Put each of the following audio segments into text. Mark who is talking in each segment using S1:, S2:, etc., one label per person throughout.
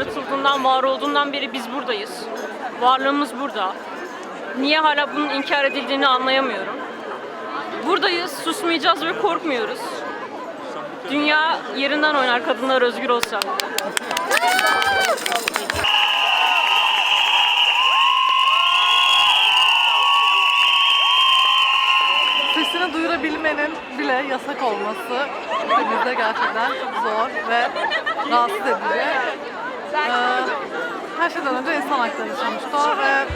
S1: doğduğundan, var olduğundan beri biz buradayız. Varlığımız burada. Niye hala bunun inkar edildiğini anlayamıyorum. Buradayız, susmayacağız ve korkmuyoruz. Dünya yerinden oynar kadınlar özgür olsa.
S2: Sesini duyurabilmenin bile yasak olması ülkemizde gerçekten çok zor ve rahatsız edici. Ee, her şeyden önce insan hakları sonuçta ve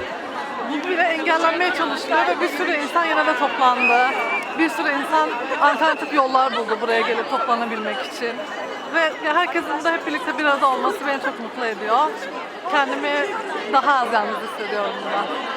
S2: bu bile engellenmeye çalışılıyor ve bir sürü insan yine toplandı. Bir sürü insan alternatif yollar buldu buraya gelip toplanabilmek için. Ve herkesin de hep birlikte bir arada olması beni çok mutlu ediyor. Kendimi daha az yalnız hissediyorum bundan.